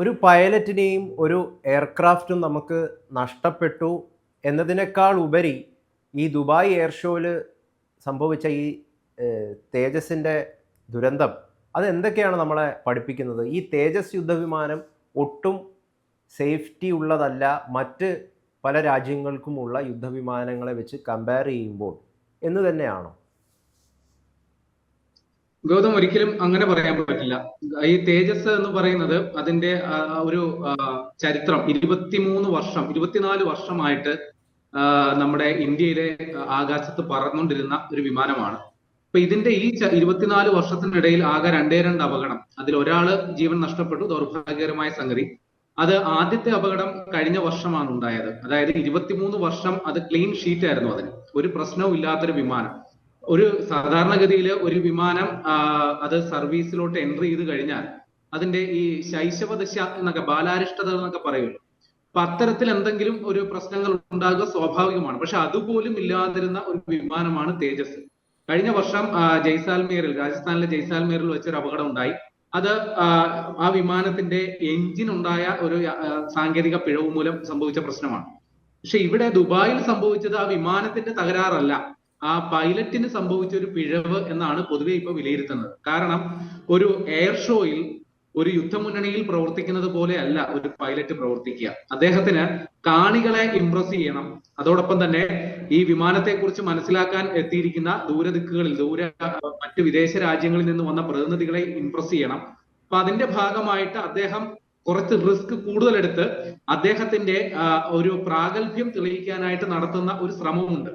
ഒരു പൈലറ്റിനെയും ഒരു എയർക്രാഫ്റ്റും നമുക്ക് നഷ്ടപ്പെട്ടു എന്നതിനേക്കാൾ ഉപരി ഈ ദുബായ് എയർ ഷോയിൽ സംഭവിച്ച ഈ തേജസിന്റെ ദുരന്തം അതെന്തൊക്കെയാണ് നമ്മളെ പഠിപ്പിക്കുന്നത്? ഈ തേജസ് യുദ്ധവിമാനം ഒട്ടും സേഫ്റ്റി ഉള്ളതല്ല മറ്റ് പല രാജ്യങ്ങൾക്കുമുള്ള യുദ്ധവിമാനങ്ങളെ വെച്ച് കമ്പയർ ചെയ്യുമ്പോൾ എന്ന് തന്നെയാണോ? ഗൗതം ഒരിക്കലും അങ്ങനെ പറയാൻ പറ്റില്ല. ഈ തേജസ് എന്ന് പറയുന്നത് അതിന്റെ ഒരു ചരിത്രം ഇരുപത്തിമൂന്ന് വർഷം ഇരുപത്തിനാല് വർഷമായിട്ട് നമ്മുടെ ഇന്ത്യയിലെ ആകാശത്ത് പറന്നുകൊണ്ടിരുന്ന ഒരു വിമാനമാണ്. അപ്പൊ ഇതിന്റെ ഈ ഇരുപത്തിനാല് വർഷത്തിനിടയിൽ ആകെ രണ്ടേ രണ്ട് അപകടം. അതിൽ ഒരാൾ ജീവൻ നഷ്ടപ്പെട്ടു ദൗർഭാഗ്യകരമായ സംഗതി. അത് ആദ്യത്തെ അപകടം കഴിഞ്ഞ വർഷമാണ് ഉണ്ടായത്. അതായത് ഇരുപത്തിമൂന്ന് വർഷം അത് ക്ലീൻ ഷീറ്റ് ആയിരുന്നു അതിന്. ഒരു പ്രശ്നവും ഇല്ലാത്തൊരു വിമാനം. ഒരു സാധാരണഗതിയിൽ ഒരു വിമാനം അത് സർവീസിലോട്ട് എൻട്രി ചെയ്ത് കഴിഞ്ഞാൽ അതിന്റെ ഈ ശൈശവദശ എന്നൊക്കെ ബാലാരിഷ്ടത എന്നൊക്കെ പറയുമല്ലോ അപ്പൊ അത്തരത്തിൽ എന്തെങ്കിലും ഒരു പ്രശ്നങ്ങൾ ഉണ്ടാകുക സ്വാഭാവികമാണ്. പക്ഷെ അതുപോലും ഇല്ലാതിരുന്ന ഒരു വിമാനമാണ് തേജസ്. കഴിഞ്ഞ വർഷം ജയ്സാൽമീറിൽ രാജസ്ഥാനിലെ ജയ്സാൽമീറിൽ വെച്ചൊരു അപകടം ഉണ്ടായി. അത് ആ വിമാനത്തിന്റെ എഞ്ചിൻ ഉണ്ടായ ഒരു സാങ്കേതിക പിഴവ് മൂലം സംഭവിച്ച പ്രശ്നമാണ്. പക്ഷെ ഇവിടെ ദുബായിൽ സംഭവിച്ചത് ആ വിമാനത്തിന്റെ തകരാറല്ല. ആ പൈലറ്റിന് സംഭവിച്ച ഒരു പിഴവ് എന്നാണ് പൊതുവെ ഇപ്പൊ വിലയിരുത്തുന്നത്. കാരണം ഒരു എയർ ഷോയിൽ ഒരു യുദ്ധമുന്നണിയിൽ പ്രവർത്തിക്കുന്നത് പോലെ അല്ല ഒരു പൈലറ്റ് പ്രവർത്തിക്കുക. അദ്ദേഹത്തിന് കാണികളെ ഇംപ്രസ് ചെയ്യണം. അതോടൊപ്പം തന്നെ ഈ വിമാനത്തെ കുറിച്ച് മനസ്സിലാക്കാൻ എത്തിയിരിക്കുന്ന ദൂരദിക്കുകളിൽ ദൂര മറ്റ് വിദേശ രാജ്യങ്ങളിൽ നിന്ന് വന്ന പ്രതിനിധികളെ ഇംപ്രസ് ചെയ്യണം. അപ്പൊ അതിന്റെ ഭാഗമായിട്ട് അദ്ദേഹം കുറച്ച് റിസ്ക് കൂടുതലെടുത്ത് അദ്ദേഹത്തിന്റെ ഒരു പ്രാഗൽഭ്യം തെളിയിക്കാനായിട്ട് നടത്തുന്ന ഒരു ശ്രമമുണ്ട്.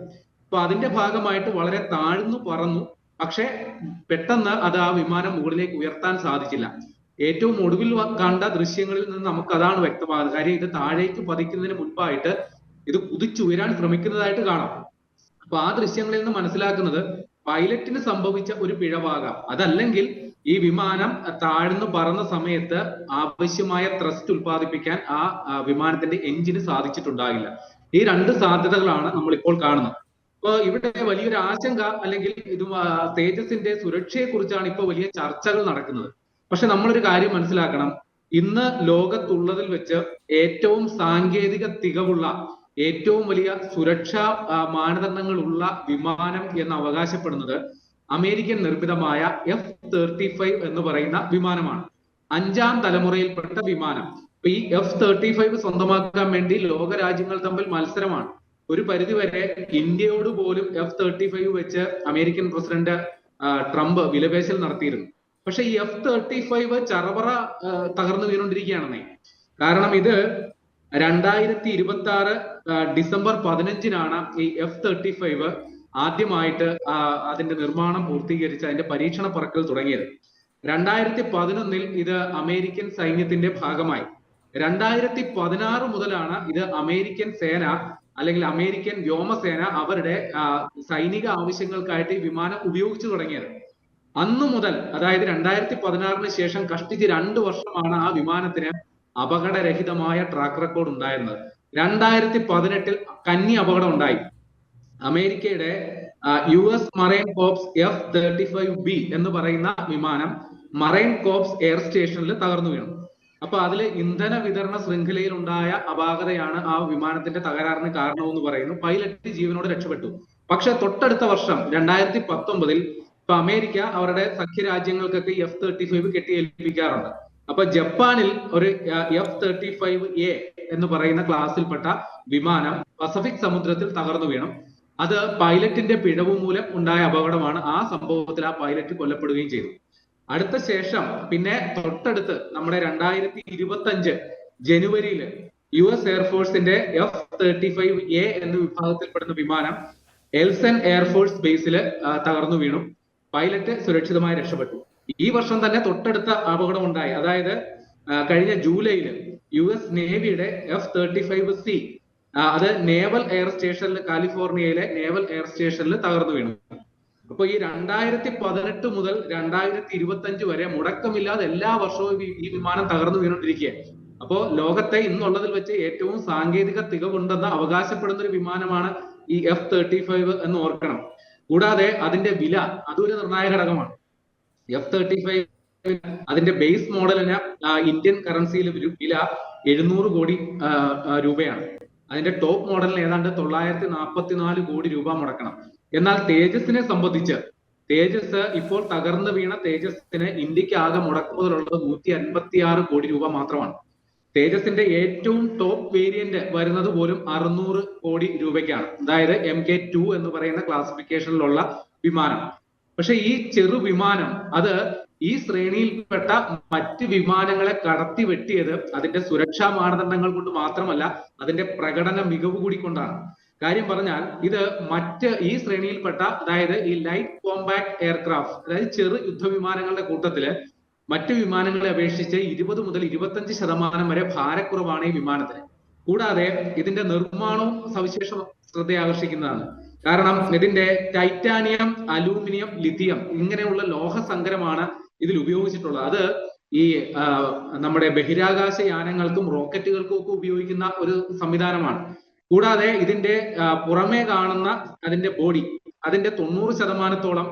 അപ്പൊ അതിന്റെ ഭാഗമായിട്ട് വളരെ താഴ്ന്നു പറന്നു. പക്ഷെ പെട്ടെന്ന് അത് ആ വിമാനം മുകളിലേക്ക് ഉയർത്താൻ സാധിച്ചില്ല. ഏറ്റവും ഒടുവിൽ കണ്ട ദൃശ്യങ്ങളിൽ നിന്ന് നമുക്ക് അതാണ് വ്യക്തമാകുന്നത്. കാര്യം ഇത് താഴേക്ക് പതിക്കുന്നതിന് മുൻപായിട്ട് ഇത് കുതിച്ചുയരാൻ ശ്രമിക്കുന്നതായിട്ട് കാണാം. അപ്പൊ ആ ദൃശ്യങ്ങളിൽ നിന്ന് മനസ്സിലാക്കുന്നത് പൈലറ്റിന് സംഭവിച്ച ഒരു പിഴവാകാം. അതല്ലെങ്കിൽ ഈ വിമാനം താഴ്ന്നു പറന്ന സമയത്ത് ആവശ്യമായ ത്രസ്റ്റ് ഉൽപ്പാദിപ്പിക്കാൻ ആ ആ, വിമാനത്തിന്റെ എഞ്ചിന് സാധിച്ചിട്ടുണ്ടാകില്ല. ഈ രണ്ട് സാധ്യതകളാണ് നമ്മൾ ഇപ്പോൾ കാണുന്നത്. അപ്പൊ ഇവിടെ വലിയൊരു ആശങ്ക അല്ലെങ്കിൽ ഇത് തേജസിന്റെ സുരക്ഷയെ കുറിച്ചാണ് ഇപ്പോൾ വലിയ ചർച്ചകൾ നടക്കുന്നത്. പക്ഷെ നമ്മളൊരു കാര്യം മനസ്സിലാക്കണം. ഇന്ന് ലോകത്തുള്ളതിൽ വെച്ച് ഏറ്റവും സാങ്കേതിക തികവുള്ള ഏറ്റവും വലിയ സുരക്ഷാ മാനദണ്ഡങ്ങളുള്ള വിമാനം എന്ന് അവകാശപ്പെടുന്നത് അമേരിക്കൻ നിർമ്മിതമായ എഫ് തേർട്ടി ഫൈവ് എന്ന് പറയുന്ന വിമാനമാണ്. അഞ്ചാം തലമുറയിൽപ്പെട്ട വിമാനം. ഈ എഫ് തേർട്ടി ഫൈവ് സ്വന്തമാക്കാൻ വേണ്ടി ലോക രാജ്യങ്ങൾ തമ്മിൽ മത്സരമാണ്. ഒരു പരിധിവരെ ഇന്ത്യയോട് പോലും എഫ് തേർട്ടി ഫൈവ് വെച്ച് അമേരിക്കൻ പ്രസിഡന്റ് ട്രംപ് വിലപേശൽ നടത്തിയിരുന്നു. പക്ഷെ ഈ എഫ് തേർട്ടി ഫൈവ് ചറവറ തകർന്നു വീണുകൊണ്ടിരിക്കുകയാണെന്നേ. കാരണം ഇത് രണ്ടായിരത്തി ഇരുപത്തി ആറ് ഡിസംബർ പതിനഞ്ചിനാണ് ഈ എഫ് തേർട്ടി ഫൈവ് ആദ്യമായിട്ട് അതിന്റെ നിർമ്മാണം പൂർത്തീകരിച്ച് അതിന്റെ പരീക്ഷണ പറക്കൽ തുടങ്ങിയത്. രണ്ടായിരത്തി പതിനൊന്നിൽ ഇത് അമേരിക്കൻ സൈന്യത്തിന്റെ ഭാഗമായി. രണ്ടായിരത്തി പതിനാറ് മുതലാണ് ഇത് അമേരിക്കൻ സേന അല്ലെങ്കിൽ അമേരിക്കൻ വ്യോമസേന അവരുടെ സൈനിക ആവശ്യങ്ങൾക്കായിട്ട് ഈ വിമാനം ഉപയോഗിച്ചു തുടങ്ങിയത്. അന്നു മുതൽ അതായത് രണ്ടായിരത്തി പതിനാറിന് ശേഷം കഷ്ടിച്ച് രണ്ട് വർഷമാണ് ആ വിമാനത്തിന് അപകടരഹിതമായ ട്രാക്ക് റെക്കോർഡ് ഉണ്ടായിരുന്നത്. രണ്ടായിരത്തി പതിനെട്ടിൽ കന്നി അപകടം ഉണ്ടായി. അമേരിക്കയുടെ U S marine corps F thirty five B എന്ന് പറയുന്ന വിമാനം മറൈൻ കോപ്സ് എയർ സ്റ്റേഷനിൽ തകർന്നു വീണു. അപ്പൊ അതിൽ ഇന്ധന വിതരണ ശൃംഖലയിൽ ഉണ്ടായ അപാകതയാണ് ആ വിമാനത്തിന്റെ തകരാറിന് കാരണമെന്ന് പറയുന്നു. പൈലറ്റ് ജീവനോട് രക്ഷപ്പെട്ടു. പക്ഷെ തൊട്ടടുത്ത വർഷം രണ്ടായിരത്തി പത്തൊമ്പതിൽ ഇപ്പൊ അമേരിക്ക അവരുടെ സഖ്യരാജ്യങ്ങൾക്കൊക്കെ എഫ് തേർട്ടി ഫൈവ് കെട്ടിയേൽപ്പിക്കാറുണ്ട്. അപ്പൊ ജപ്പാനിൽ ഒരു എഫ് തേർട്ടി ഫൈവ് എ എന്ന് പറയുന്ന ക്ലാസ്സിൽപ്പെട്ട വിമാനം പസഫിക് സമുദ്രത്തിൽ തകർന്നു വീണു. അത് പൈലറ്റിന്റെ പിഴവ് മൂലം ഉണ്ടായ അപകടമാണ് ആ സംഭവത്തിൽ ആ പൈലറ്റ് കൊല്ലപ്പെടുകയും ചെയ്തു. അടുത്ത ശേഷം പിന്നെ തൊട്ടടുത്ത് നമ്മുടെ രണ്ടായിരത്തി ഇരുപത്തി അഞ്ച് ജനുവരിയിൽ യു എസ് എയർഫോഴ്സിന്റെ എഫ് തേർട്ടി ഫൈവ് എ എന്ന വിഭാഗത്തിൽപ്പെടുന്ന വിമാനം എൽസൻ എയർഫോഴ്സ് ബേസിൽ തകർന്നു വീണു. പൈലറ്റ് സുരക്ഷിതമായി രക്ഷപ്പെട്ടു. ഈ വർഷം തന്നെ തൊട്ടടുത്ത അപകടം ഉണ്ടായി അതായത് കഴിഞ്ഞ ജൂലൈയിൽ യു എസ് നേവിയുടെ എഫ് തേർട്ടി ഫൈവ് സി അത് നേവൽ എയർ സ്റ്റേഷനിൽ കാലിഫോർണിയയിലെ നേവൽ എയർ സ്റ്റേഷനിൽ തകർന്നു വീണു. അപ്പൊ ഈ രണ്ടായിരത്തി പതിനെട്ട് മുതൽ രണ്ടായിരത്തി ഇരുപത്തി അഞ്ച് വരെ മുടക്കമില്ലാതെ എല്ലാ വർഷവും ഈ- വിമാനം തകർന്നു വീണുകൊണ്ടിരിക്കുക അപ്പോ ലോകത്തെ ഇന്നുള്ളതിൽ വെച്ച് ഏറ്റവും സാങ്കേതിക തികവുണ്ടെന്ന് അവകാശപ്പെടുന്ന ഒരു വിമാനമാണ് ഈ എഫ് തേർട്ടി ഫൈവ് എന്ന് ഓർക്കണം. കൂടാതെ അതിന്റെ വില അതൊരു നിർണായക ഘടകമാണ്. എഫ് തേർട്ടി ഫൈവ് അതിന്റെ ബേസ് മോഡലിന് ഇന്ത്യൻ കറൻസിയിൽ വില എഴുന്നൂറ് കോടി രൂപയാണ്. അതിന്റെ ടോപ്പ് മോഡലിന് ഏതാണ്ട് തൊള്ളായിരത്തി നാൽപ്പത്തിനാല് കോടി രൂപ മുടക്കണം. എന്നാൽ തേജസിനെ സംബന്ധിച്ച് തേജസ് ഇപ്പോൾ തകർന്നു വീണ തേജസിന് ഇന്ത്യയ്ക്ക് ആകെ മുടക്കുമുതലുള്ളത് നൂറ്റി അൻപത്തി ആറ് കോടി രൂപ മാത്രമാണ്. തേജസിന്റെ ഏറ്റവും ടോപ്പ് വേരിയന്റ് വരുന്നത് പോലും അറുന്നൂറ് കോടി രൂപയ്ക്കാണ്. അതായത് എം കെ ടു എന്ന് പറയുന്ന ക്ലാസിഫിക്കേഷനിലുള്ള വിമാനം. പക്ഷെ ഈ ചെറു വിമാനം അത് ഈ ശ്രേണിയിൽപ്പെട്ട മറ്റ് വിമാനങ്ങളെ കടത്തി വെട്ടിയത് അതിന്റെ സുരക്ഷാ മാനദണ്ഡങ്ങൾ കൊണ്ട് മാത്രമല്ല അതിന്റെ പ്രകടന മികവ് കൂടി കൊണ്ടാണ്. കാര്യം പറഞ്ഞാൽ ഇത് മറ്റ് ഈ ശ്രേണിയിൽപ്പെട്ട അതായത് ഈ ലൈറ്റ് കോമ്പാക്ട് എയർക്രാഫ്റ്റ് അതായത് ചെറു യുദ്ധവിമാനങ്ങളുടെ കൂട്ടത്തിൽ മറ്റ് വിമാനങ്ങളെ അപേക്ഷിച്ച് ഇരുപത് മുതൽ ഇരുപത്തഞ്ച് ശതമാനം വരെ ഭാരക്കുറവാണ് ഈ വിമാനത്തിന്. കൂടാതെ ഇതിന്റെ നിർമ്മാണവും സവിശേഷ ശ്രദ്ധ ആകർഷിക്കുന്നതാണ് കാരണം ഇതിന്റെ ടൈറ്റാനിയം അലൂമിനിയം ലിഥിയം ഇങ്ങനെയുള്ള ലോഹ സങ്കരമാണ് ഇതിൽ ഉപയോഗിച്ചിട്ടുള്ളത് അത് ഈ നമ്മുടെ ബഹിരാകാശ യാനങ്ങൾക്കും റോക്കറ്റുകൾക്കും ഒക്കെ ഉപയോഗിക്കുന്ന ഒരു സംവിധാനമാണ്. കൂടാതെ ഇതിന്റെ പുറമേ കാണുന്ന അതിന്റെ ബോഡി അതിന്റെ തൊണ്ണൂറ് ശതമാനത്തോളം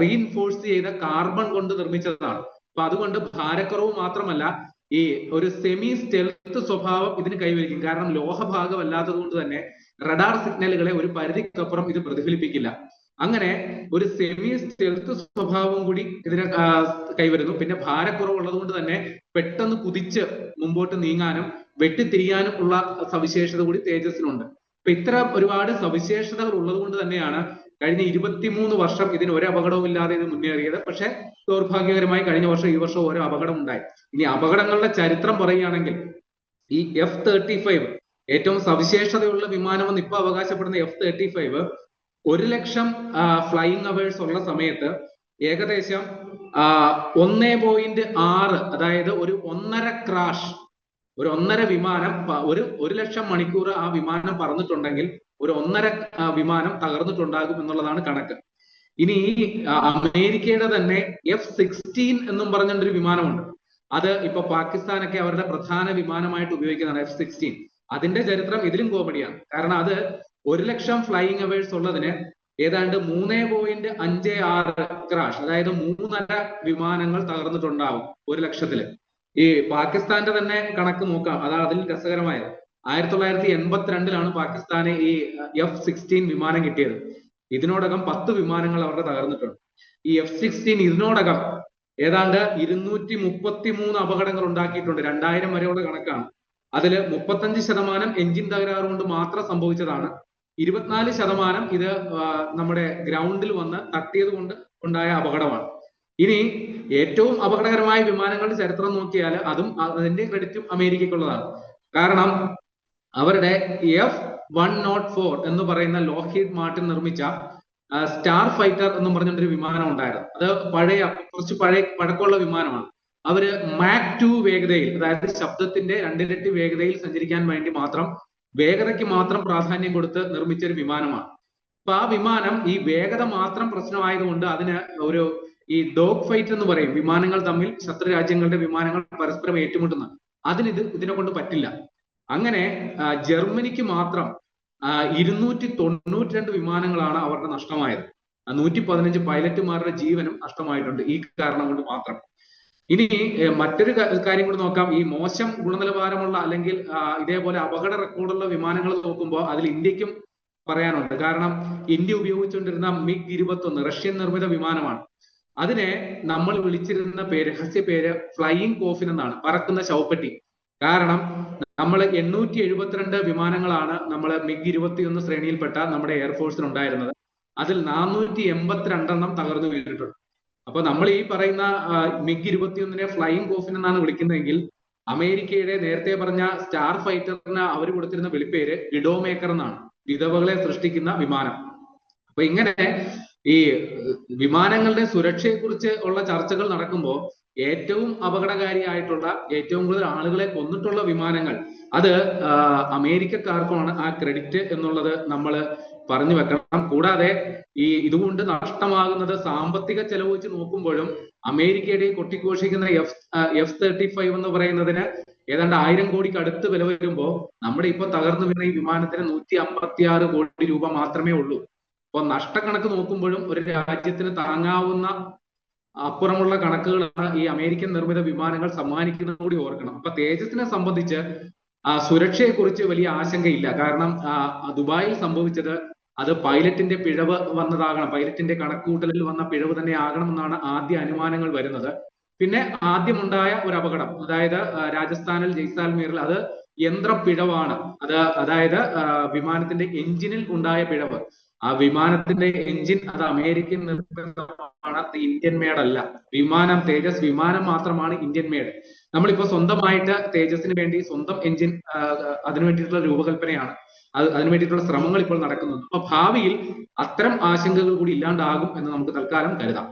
റീഇൻഫോഴ്സ് ചെയ്ത കാർബൺ കൊണ്ട് നിർമ്മിച്ചതാണ്. അപ്പൊ അതുകൊണ്ട് ഭാരക്കുറവ് മാത്രമല്ല ഈ ഒരു സെമി സ്റ്റെൽത്ത് സ്വഭാവം ഇതിന് കൈവരിക്കും. കാരണം ലോഹഭാഗം അല്ലാത്തത് കൊണ്ട് തന്നെ റഡാർ സിഗ്നലുകളെ ഒരു പരിധിക്കപ്പുറം ഇത് പ്രതിഫലിപ്പിക്കില്ല. അങ്ങനെ ഒരു സെമി സ്റ്റെൽത്ത് സ്വഭാവം കൂടി ഇതിന് കൈവരുന്നു. പിന്നെ ഭാരക്കുറവുള്ളത് കൊണ്ട് തന്നെ പെട്ടെന്ന് കുതിച്ച് മുമ്പോട്ട് നീങ്ങാനും വെട്ടിത്തിരിയാനും ഉള്ള സവിശേഷത കൂടി തേജസ്സിനുണ്ട്. അപ്പൊ ഇത്ര ഒരുപാട് സവിശേഷതകൾ ഉള്ളത് കൊണ്ട് തന്നെയാണ് കഴിഞ്ഞ ഇരുപത്തിമൂന്ന് വർഷം ഇതിന് ഒരു അപകടവും ഇല്ലാതെ ഇത് മുന്നേറിയത്. പക്ഷെ ദൗർഭാഗ്യകരമായി കഴിഞ്ഞ വർഷം ഈ വർഷം ഓരോ അപകടം ഉണ്ടായി. ഇനി അപകടങ്ങളുടെ ചരിത്രം പറയുകയാണെങ്കിൽ ഈ എഫ് തേർട്ടി ഫൈവ് ഏറ്റവും സവിശേഷതയുള്ള വിമാനമെന്ന് ഇപ്പൊ അവകാശപ്പെടുന്ന എഫ് തേർട്ടി ഫൈവ് ഒരു ലക്ഷം ഫ്ലൈയിങ് അവേഴ്സ് ഉള്ള സമയത്ത് ഏകദേശം ഒന്നേ പോയിന്റ് ആറ് അതായത് ഒരു ഒന്നര ക്രാഷ് ഒരു ഒന്നര വിമാനം ഒരു ഒരു ലക്ഷം മണിക്കൂർ ആ വിമാനം പറന്നിട്ടുണ്ടെങ്കിൽ ഒരു ഒന്നര വിമാനം തകർന്നിട്ടുണ്ടാകും എന്നുള്ളതാണ് കണക്ക്. ഇനി അമേരിക്കയുടെ തന്നെ എഫ് സിക്സ്റ്റീൻ എന്നും പറഞ്ഞൊരു വിമാനമുണ്ട്. അത് ഇപ്പൊ പാകിസ്ഥാനൊക്കെ അവരുടെ പ്രധാന വിമാനമായിട്ട് ഉപയോഗിക്കുന്നതാണ് എഫ് സിക്സ്റ്റീൻ. അതിന്റെ ചരിത്രം ഇതിലും കോമഡിയാണ് കാരണം അത് ഒരു ലക്ഷം ഫ്ലൈയിങ് അവേഴ്സ് ഉള്ളതിന് ഏതാണ്ട് മൂന്നേ പോയിന്റ് അഞ്ച് ആറ് ക്രാഷ് അതായത് മൂന്നര വിമാനങ്ങൾ തകർന്നിട്ടുണ്ടാവും ഒരു ലക്ഷത്തിൽ. ഈ പാകിസ്ഥാന്റെ തന്നെ കണക്ക് നോക്കാം. അതാ അതിൽ രസകരമായത്. ആയിരത്തി തൊള്ളായിരത്തി എൺപത്തിരണ്ടിലാണ് പാകിസ്ഥാന് ഈ എഫ് സിക്സ്റ്റീൻ വിമാനം കിട്ടിയത്. ഇതിനോടകം പത്ത് വിമാനങ്ങൾ അവരുടെ തകർന്നിട്ടുണ്ട്. ഈ എഫ് സിക്സ്റ്റീൻ ഇതിനോടകം ഏതാണ്ട് ഇരുന്നൂറ്റി മുപ്പത്തി മൂന്ന് അപകടങ്ങൾ ഉണ്ടാക്കിയിട്ടുണ്ട്. രണ്ടായിരം വരെയുള്ള കണക്കാണ്. അതിൽ മുപ്പത്തഞ്ച് ശതമാനം എഞ്ചിൻ തകരാറ് കൊണ്ട് മാത്രം സംഭവിച്ചതാണ്. ഇരുപത്തിനാല് ശതമാനം ഇത് നമ്മുടെ ഗ്രൗണ്ടിൽ വന്ന് തട്ടിയത് കൊണ്ട് ഉണ്ടായ അപകടമാണ്. ഇനി ഏറ്റവും അപകടകരമായ വിമാനങ്ങളുടെ ചരിത്രം നോക്കിയാൽ അതും അതിന്റെ ക്രെഡിറ്റും അമേരിക്കയ്ക്കുള്ളതാണ്. കാരണം അവരുടെ എഫ് വൺ നോട്ട് ഫോർ എന്ന് പറയുന്ന ലോഹീഡ് മാർട്ടിൻ നിർമ്മിച്ച സ്റ്റാർ ഫൈറ്റർ എന്ന് പറഞ്ഞൊരു വിമാനം ഉണ്ടായിരുന്നു. അത് പഴയ കുറച്ച് പഴയ പഴക്കമുള്ള വിമാനമാണ്. അവർ മാക് ടു വേഗതയിൽ അതായത് ശബ്ദത്തിന്റെ രണ്ടിരട്ടി വേഗതയിൽ സഞ്ചരിക്കാൻ വേണ്ടി മാത്രം വേഗതയ്ക്ക് മാത്രം പ്രാധാന്യം കൊടുത്ത് നിർമ്മിച്ച ഒരു വിമാനമാണ്. അപ്പൊ ആ വിമാനം ഈ വേഗത മാത്രം പ്രശ്നമായതുകൊണ്ട് അതിന് ഒരു ഈ ഡോഗ് ഫൈറ്റ് എന്ന് പറയും. വിമാനങ്ങൾ തമ്മിൽ ശത്രു രാജ്യങ്ങളുടെ വിമാനങ്ങൾ പരസ്പരം ഏറ്റുമുട്ടുന്ന. അതിന് ഇത് ഇതിനെ കൊണ്ട് പറ്റില്ല. അങ്ങനെ ജർമ്മനിക്ക് മാത്രം ഇരുന്നൂറ്റി തൊണ്ണൂറ്റി രണ്ട് വിമാനങ്ങളാണ് അവരുടെ നഷ്ടമായത്. നൂറ്റി പതിനഞ്ച് പൈലറ്റുമാരുടെ ജീവനും നഷ്ടമായിട്ടുണ്ട് ഈ കാരണം കൊണ്ട് മാത്രം. ഇനി മറ്റൊരു കാര്യം കൂടി നോക്കാം. ഈ മോശം ഗുണനിലവാരമുള്ള അല്ലെങ്കിൽ ഇതേപോലെ അപകട റെക്കോർഡുള്ള വിമാനങ്ങൾ നോക്കുമ്പോൾ അതിൽ ഇന്ത്യക്കും പറയാനുണ്ട്. കാരണം ഇന്ത്യ ഉപയോഗിച്ചുകൊണ്ടിരുന്ന മിഗ് ഇരുപത്തി ഒന്ന് റഷ്യൻ നിർമ്മിത വിമാനമാണ്. അതിനെ നമ്മൾ വിളിച്ചിരുന്ന പേര് രഹസ്യ പേര് ഫ്ലൈയിങ് കോഫിൻ എന്നാണ്. പറക്കുന്ന ശവപ്പെട്ടി കാരണം നമ്മൾ എണ്ണൂറ്റി എഴുപത്തിരണ്ട് വിമാനങ്ങളാണ് നമ്മൾ മിഗ് ഇരുപത്തിയൊന്ന് ശ്രേണിയിൽപ്പെട്ട നമ്മുടെ എയർഫോഴ്സിന് ഉണ്ടായിരുന്നത് അതിൽ നാനൂറ്റി എൺപത്തിരണ്ടെണ്ണം തകർന്നു വീണിട്ടുണ്ട്. അപ്പൊ നമ്മൾ ഈ പറയുന്ന മിഗ് ഇരുപത്തിയൊന്നിനെ ഫ്ലൈയിങ് കോഫിൻ എന്നാണ് വിളിക്കുന്നതെങ്കിൽ അമേരിക്കയുടെ നേരത്തെ പറഞ്ഞ സ്റ്റാർ ഫൈറ്ററിന് അവർ കൊടുത്തിരുന്ന വിളിപ്പേര് വിഡോ മേക്കർ എന്നാണ്. വിധവകളെ സൃഷ്ടിക്കുന്ന വിമാനം. അപ്പൊ ഇങ്ങനെ ഈ വിമാനങ്ങളുടെ സുരക്ഷയെക്കുറിച്ച് ഉള്ള ചർച്ചകൾ നടക്കുമ്പോൾ ഏറ്റവും അപകടകാരിയായിട്ടുള്ള ഏറ്റവും കൂടുതൽ ആളുകളെ കൊന്നിട്ടുള്ള വിമാനങ്ങൾ അത് അമേരിക്കക്കാർക്കുമാണ് ആ ക്രെഡിറ്റ് എന്നുള്ളത് നമ്മൾ പറഞ്ഞു വെക്കണം. കൂടാതെ ഈ ഇതുകൊണ്ട് നഷ്ടമാകുന്നത് സാമ്പത്തിക ചെലവ് വെച്ച് നോക്കുമ്പോഴും അമേരിക്കയുടെ കൊട്ടിഘോഷിക്കുന്ന എഫ് എഫ് തേർട്ടി ഫൈവ് എന്ന് പറയുന്നതിന് ഏതാണ്ട് ആയിരം കോടിക്ക് അടുത്ത് വില വരുമ്പോൾ നമ്മുടെ ഇപ്പൊ തകർന്നു വീണ ഈ വിമാനത്തിന് നൂറ്റി അമ്പത്തി ആറ് കോടി രൂപ മാത്രമേ ഉള്ളൂ. അപ്പൊ നഷ്ടക്കണക്ക് നോക്കുമ്പോഴും ഒരു രാജ്യത്തിന് താങ്ങാവുന്ന അപ്പുറമുള്ള കണക്കുകളാണ് ഈ അമേരിക്കൻ നിർമ്മിത വിമാനങ്ങൾ സമ്മാനിക്കുന്നത് കൂടി ഓർക്കണം. അപ്പൊ തേജസിനെ സംബന്ധിച്ച് സുരക്ഷയെ സുരക്ഷയെക്കുറിച്ച് വലിയ ആശങ്കയില്ല. കാരണം ദുബായിൽ സംഭവിച്ചത് അത് പൈലറ്റിന്റെ പിഴവ് വന്നതാകണം. പൈലറ്റിന്റെ കണക്കുകൂട്ടലിൽ വന്ന പിഴവ് തന്നെ ആകണമെന്നാണ് ആദ്യ അനുമാനങ്ങൾ വരുന്നത്. പിന്നെ ആദ്യമുണ്ടായ ഒരു അപകടം. അതായത് രാജസ്ഥാനിൽ ജയ്സാൽമീറിൽ അത് യന്ത്രപ്പിഴവാണ്. അത് അതായത് വിമാനത്തിന്റെ എഞ്ചിനിൽ ഉണ്ടായ പിഴവ്. ആ വിമാനത്തിന്റെ എഞ്ചിൻ അത് അമേരിക്കൻ നിർമ്മിതമാണ്. ഇന്ത്യൻ മേഡ് അല്ല. വിമാനം തേജസ് വിമാനം മാത്രമാണ് ഇന്ത്യൻ മേഡ് നമ്മളിപ്പോ സ്വന്തമായിട്ട് തേജസിന് വേണ്ടി സ്വന്തം എഞ്ചിൻ അതിനു വേണ്ടിയിട്ടുള്ള രൂപകൽപ്പനയാണ്. അത് അതിനു വേണ്ടിയിട്ടുള്ള ശ്രമങ്ങൾ ഇപ്പോൾ നടക്കുന്നുണ്ട്. അപ്പൊ ഭാവിയിൽ അത്തരം ആശങ്കകൾ കൂടി ഇല്ലാണ്ടാകും എന്ന് നമുക്ക് തൽക്കാലം കരുതാം.